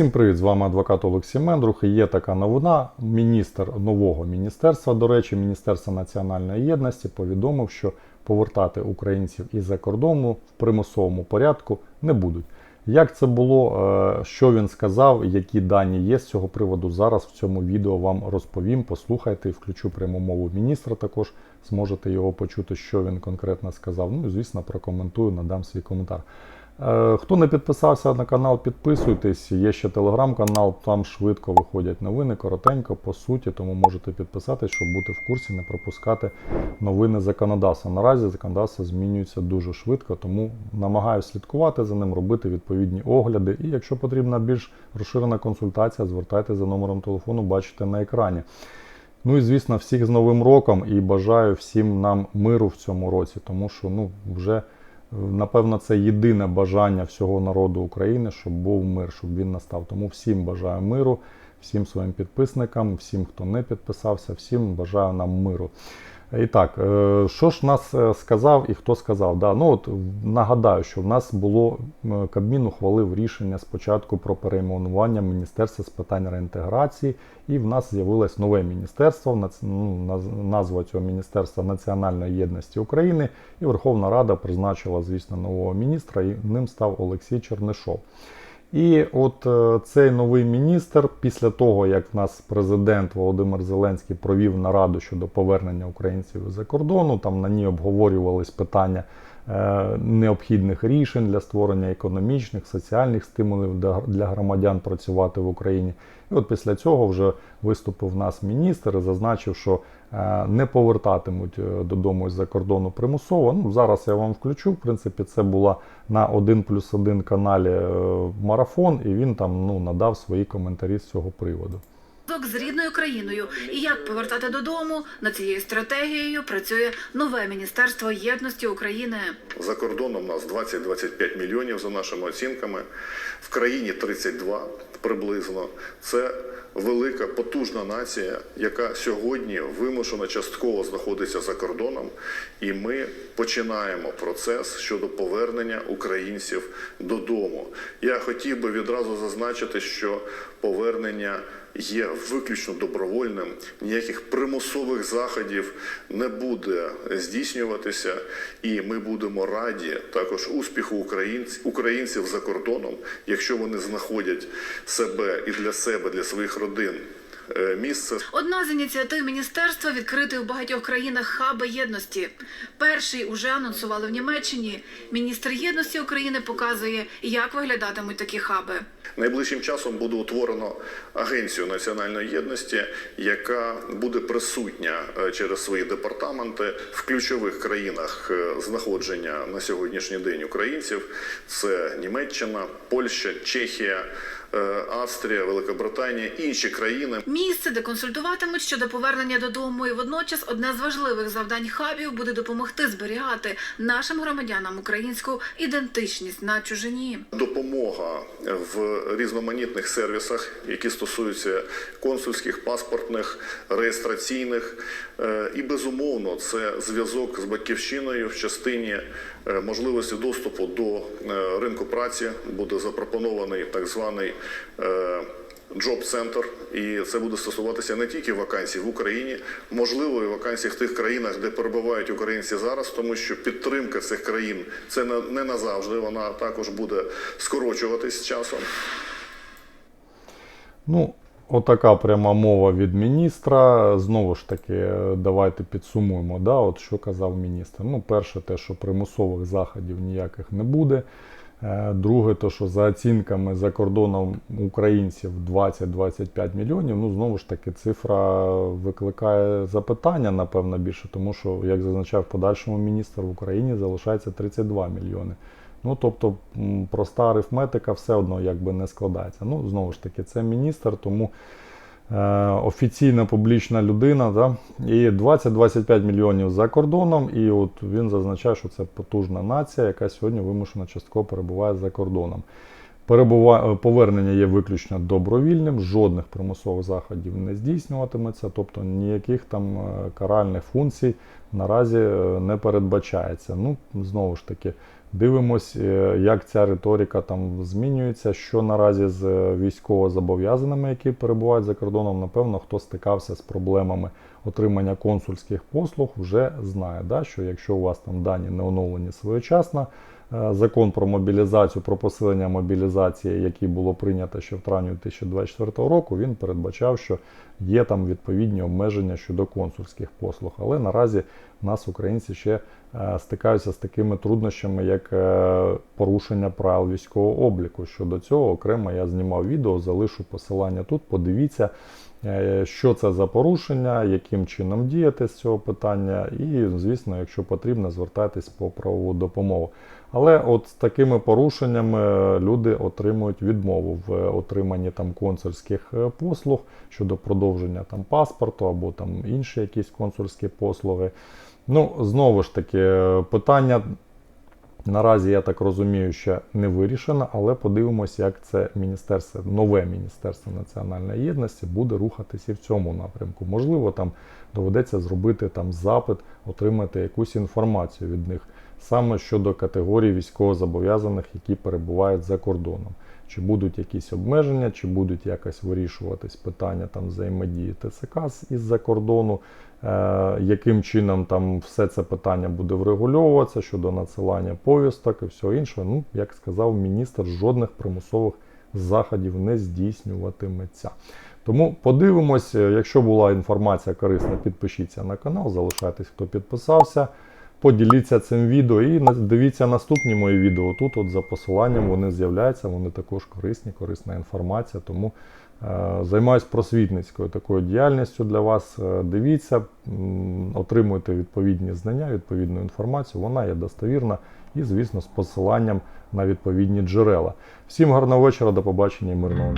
Всім привіт! З вами адвокат Олексій Мендрух. Є така новина. Міністр нового міністерства, до речі, Міністерства національної єдності повідомив, що повертати українців із-за кордону в примусовому порядку не будуть. Як це було, е, що він сказав, які дані є з цього приводу, зараз в цьому відео вам розповім. Послухайте включу пряму мову міністра. Також зможете його почути, що він конкретно сказав. Ну і звісно, прокоментую, надам свій коментар. Е, Хто не підписався на канал, підписуйтесь. Є ще телеграм-канал, там швидко виходять новини, коротенько, по суті, тому можете підписатись, щоб бути в курсі, не пропускати новини законодавства. Наразі законодавство змінюється дуже швидко, тому намагаюся слідкувати за ним, робити відповідні огляди. І якщо потрібна більш розширена консультація, звертайтеся за номером телефону, бачите на екрані. Ну і звісно, всіх з Новим роком і бажаю всім нам миру в цьому році, тому що ну вже. Напевно, це єдине бажання всього народу України, щоб був мир, щоб він настав. Тому всім бажаю миру, всім своїм підписникам, всім, хто не підписався, всім бажаю нам миру. І так, е, що ж нас е, сказав і хто сказав? Да, ну от Нагадаю, що в нас було Кабмін ухвалив рішення спочатку про перейменування Міністерства з питань реінтеграції, і в нас з'явилось нове міністерство, ну, наз- назва цього міністерства Національної єдності України. І Верховна Рада призначила, звісно, нового міністра, і ним став Олексій Чернишов. І от е, цей новий міністр, після того, як нас президент Володимир Зеленський провів нараду щодо повернення українців за кордону, там на ній обговорювались питання е, необхідних рішень для створення економічних, соціальних стимулів для, громадян працювати в Україні. І от після цього вже виступив нас міністр і зазначив, що не повертатимуть е, додому із-за кордону примусово. Ну, зараз я вам включу. В принципі, це була на 1 плюс 1 каналі е, марафон, і він там ну, надав свої коментарі з цього приводу. Зв'язок з рідною країною і як повертати додому над цією стратегією працює нове міністерство єдності України. За кордоном нас 20-25 мільйонів за нашими оцінками. В країні 32 приблизно. Це велика потужна нація, яка сьогодні вимушено частково знаходиться за кордоном, і ми починаємо процес щодо повернення українців додому. Я хотів би відразу зазначити, що повернення є виключно добровольним, ніяких примусових заходів не буде здійснюватися, і ми будемо раді також успіху українців, українців за кордоном, якщо вони знаходять себе і для себе, для своїх родин місце Одна з ініціатив міністерства відкрити в багатьох країнах хаби єдності. Перший уже анонсували в Німеччині. Міністр єдності України показує, як виглядатимуть такі хаби. Найближчим часом буде утворено агенцію національної єдності, яка буде присутня е, через свої департаменти в ключових країнах е, знаходження на сьогоднішній день українців. Це Німеччина, Польща, Чехія, е, Австрія, Великобританія, інші країни. Місце, де консультуватимуть щодо повернення додому, і водночас одне з важливих завдань хабів буде допомогти зберігати нашим громадянам українську ідентичність на чужині. Допомога в різноманітних сервісах, які стосуються консульських, паспортних, реєстраційних, Е, і безумовно це зв'язок з батьківщиною в частині е, можливості доступу до е, ринку праці. Буде запропонований так званий. е, Джоб-центр, і це буде стосуватися не тільки вакансій в Україні, можливо, і вакансій в тих країнах, де перебувають українці зараз, тому що підтримка цих країн це не назавжди. Вона також буде скорочуватись з часом. Ну, отака пряма мова від міністра. Знову ж таки, е, давайте підсумуємо, да, от що казав міністр. Ну, перше, те, що примусових заходів ніяких не буде. Е, Друге, то, що за оцінками за кордоном українців 20-25 мільйонів, ну знову ж таки, цифра викликає запитання, напевно, більше, тому що, як зазначав подальшому міністр, в Україні залишається 32 мільйони. Ну, тобто, проста арифметика все одно якби не складається. Ну, знову ж таки, це міністр, тому е, офіційна публічна людина, да? і 20-25 мільйонів за кордоном. І от він зазначає, що це потужна нація, яка сьогодні вимушено частково перебуває за кордоном. Перебува... Повернення є виключно добровільним, жодних примусових заходів не здійснюватиметься, тобто ніяких там е, каральних функцій наразі е, не передбачається. Ну, знову ж таки, дивимось, е, як ця риторика там змінюється, що наразі з е, військовозобов'язаними, які перебувають за кордоном, напевно, хто стикався з проблемами отримання консульських послуг, вже знає, да, що якщо у вас там дані не оновлені своєчасно, е, закон про мобілізацію, про посилення мобілізації, який було прийнято ще в травні 2024 року, він передбачав, що є там відповідні обмеження щодо консульських послуг. Але наразі нас українці ще е, стикаються з такими труднощами, як е, порушення правил військового обліку. Щодо цього окремо я знімав відео, залишу посилання тут. Подивіться, е, що це за порушення, яким чином діяти з цього питання, і, звісно, якщо потрібно, звертайтесь по правову допомогу. Але от з такими порушеннями люди отримують відмову в отриманні там консульських е, послуг щодо продовження там паспорту або там інші якісь консульські послуги. Ну, знову ж таки, е, питання наразі, я так розумію, ще не вирішено, але подивимося, як це міністерство, нове міністерство національної єдності буде рухатися і в цьому напрямку. Можливо, там доведеться зробити там запит, отримати якусь інформацію від них саме щодо категорії військовозобов'язаних, які перебувають за кордоном. Чи будуть якісь обмеження, чи будуть якось вирішуватись питання там взаємодії ТСК із-за кордону, е, яким чином там все це питання буде врегульовуватися щодо надсилання повісток і всього іншого. Ну, як сказав міністр, жодних примусових заходів не здійснюватиметься. Тому подивимось, е, якщо була інформація корисна, підпишіться на канал, залишайтесь, хто підписався. Поділіться цим відео і дивіться наступні мої відео. Тут от за посиланням вони з'являються, вони також корисні, корисна інформація. Тому е, займаюсь просвітницькою такою діяльністю для вас. Е, Дивіться, отримуйте відповідні знання, відповідну інформацію. Вона є достовірна і, звісно, з посиланням на відповідні джерела. Всім гарного вечора, до побачення і мирного.